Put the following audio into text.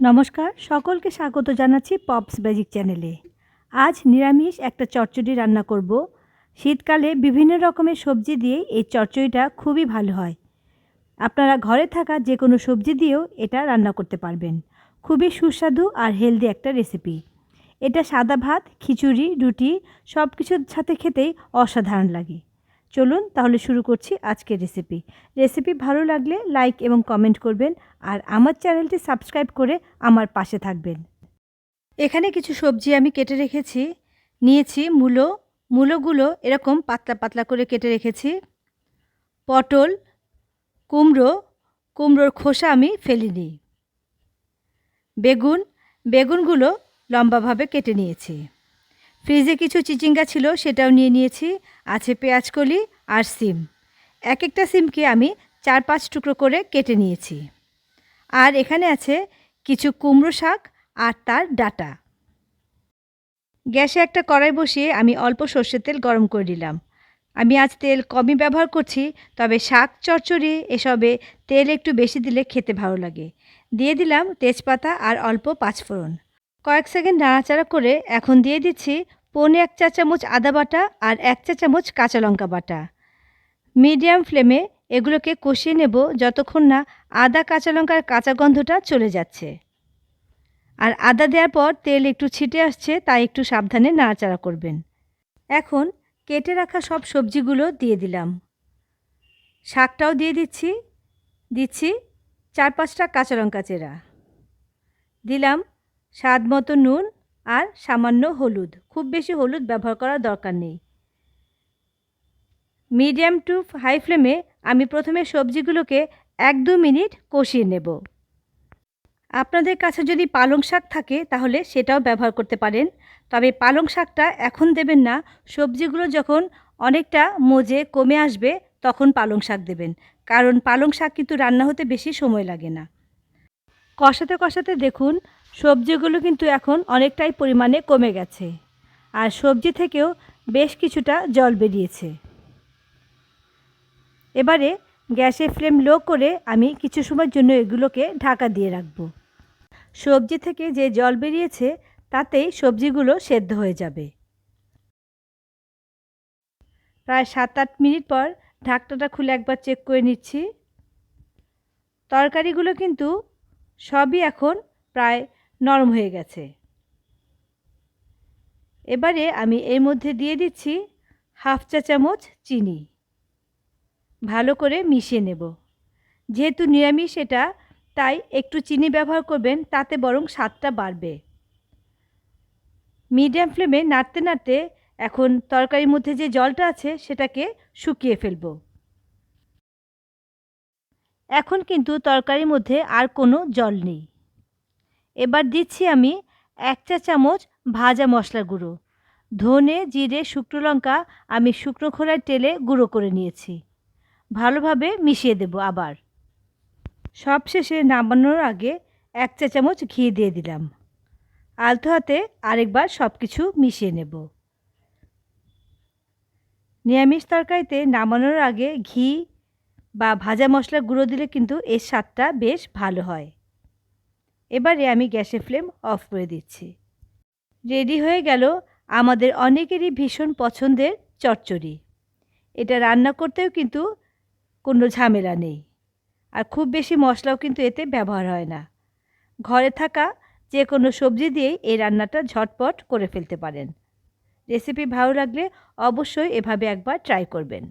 নমস্কার, সকলকে স্বাগত জানাচ্ছি পপস ম্যাজিক চ্যানেলে আজ নিরামিষ একটা চচ্চড়ি রান্না করব। শীতকালে বিভিন্ন রকমের সবজি দিয়ে এই চচ্চড়িটা খুবই ভালো হয়। আপনারা ঘরে থাকা যে কোনো সবজি দিয়েও এটা রান্না করতে পারবেন। খুবই সুস্বাদু আর হেলদি একটা রেসিপি। এটা সাদা ভাত, খিচুড়ি, রুটি সব কিছুর সাথে খেতেই অসাধারণ লাগে। চলুন তাহলে শুরু করছি আজকের রেসিপি রেসিপি ভালো লাগলে লাইক এবং কমেন্ট করবেন আর আমার চ্যানেলটি সাবস্ক্রাইব করে আমার পাশে থাকবেন। এখানে কিছু সবজি আমি কেটে রেখেছি। নিয়েছি মূলো। মূলোগুলো এরকম পাতলা পাতলা করে কেটে রেখেছি। পটল, কুমড়ো। কুমড়োর খোসা আমি ফেলিনি। বেগুন। বেগুনগুলো লম্বাভাবে কেটে নিয়েছি। ফ্রিজে কিছু চিচিঙ্গা ছিল, সেটাও নিয়ে নিয়েছি। আছে পেঁয়াজকলি আর সিম। এক একটা সিমকে আমি চার পাঁচ টুকরো করে কেটে নিয়েছি। আর এখানে আছে কিছু কুমড়ো শাক আর তার ডাটা। গ্যাসে একটা কড়াই বসিয়ে আমি অল্প সর্ষের তেল গরম করে দিলাম আমি আজ তেল কমই ব্যবহার করছি, তবে শাক, চচ্চড়ি, এসবে তেল একটু বেশি দিলে খেতে ভালো লাগে। দিয়ে দিলাম তেজপাতা আর অল্প পাঁচফোড়ন। কয়েক সেকেন্ড নাড়াচাড়া করে এখন দিয়ে দিচ্ছি পৌনে এক চা চামচ আদা বাটা আর এক চা চামচ কাঁচা লঙ্কা বাটা। মিডিয়াম ফ্লেমে এগুলোকে কষিয়ে নেব যতক্ষণ না আদা, কাঁচা লঙ্কার কাঁচা গন্ধটা চলে যাচ্ছে। আর আদা দেওয়ার পর তেল একটু ছিটে আসছে, তাই একটু সাবধানে নাড়াচাড়া করবেন। এখন কেটে রাখা সব সবজিগুলো দিয়ে দিলাম। শাকটাও দিয়ে দিচ্ছি দিচ্ছি চার পাঁচটা কাঁচা লঙ্কা চেরা। দিলাম স্বাদ মতো নুন আর সামান্য হলুদ। খুব বেশি হলুদ ব্যবহার করার দরকার নেই। মিডিয়াম টু হাই ফ্লেমে আমি প্রথমে সবজিগুলোকে এক দু মিনিট কষিয়ে নেব। আপনাদের কাছে যদি পালং শাক থাকে, তাহলে সেটাও ব্যবহার করতে পারেন। তবে পালং শাকটা এখন দেবেন না। সবজিগুলো যখন অনেকটা মজে কমে আসবে, তখন পালং শাক দেবেন। কারণ পালং শাক কিন্তু রান্না হতে বেশি সময় লাগে না। কষাতে কষাতে দেখুন সবজিগুলো কিন্তু এখন অনেকটাই পরিমাণে কমে গেছে। আর সবজি থেকেও বেশ কিছুটা জল বেরিয়েছে। এবারে গ্যাসের ফ্লেম লো করে আমি কিছু সময়ের জন্য এগুলোকে ঢাকা দিয়ে রাখব। সবজি থেকে যে জল বেরিয়েছে, তাতেই সবজিগুলো সেদ্ধ হয়ে যাবে। প্রায় সাত আট মিনিট পর ঢাকনাটা খুলে একবার চেক করে নিচ্ছি। তরকারিগুলো কিন্তু সবই এখন প্রায় নরম হয়ে গেছে। এবারে আমি এর মধ্যে দিয়ে দিচ্ছি হাফ চা চামচ চিনি। ভালো করে মিশিয়ে নেব। যেহেতু নিরামিষ এটা, তাই একটু চিনি ব্যবহার করবেন, তাতে বরং স্বাদটা বাড়বে। মিডিয়াম ফ্লেমে নাড়তে নাড়তে এখন তরকারির মধ্যে যে জলটা আছে, সেটাকে শুকিয়ে ফেলব। এখন কিন্তু তরকারির মধ্যে আর কোনো জল নেই। এবার দিচ্ছি আমি এক চা চামচ ভাজা মশলা গুঁড়ো। ধনে, জিরে, শুকনো লঙ্কা আমি শুকনো খোলায় তেলে গুঁড়ো করে নিয়েছি। ভালোভাবে মিশিয়ে দেব আবার। সব শেষে নামানোর আগে এক চা চামচ ঘি দিয়ে দিলাম। আলতো হাতে আরেকবার সব কিছু মিশিয়ে নেব। নিরামিষ তরকারিতে নামানোর আগে ঘি বা ভাজা মশলা গুঁড়ো দিলে কিন্তু এর স্বাদটা বেশ ভালো হয়। এবারে আমি গ্যাসের ফ্লেম অফ করে দিচ্ছি। রেডি হয়ে গেল আমাদের অনেকেরই ভীষণ পছন্দের চচ্চড়ি। এটা রান্না করতেও কিন্তু কোনো ঝামেলা নেই। আর খুব বেশি মশলাও কিন্তু এতে ব্যবহার হয় না। ঘরে থাকা যে কোনো সবজি দিয়েই এই রান্নাটা ঝটপট করে ফেলতে পারেন। রেসিপি ভালো লাগলে অবশ্যই এভাবে একবার ট্রাই করবেন।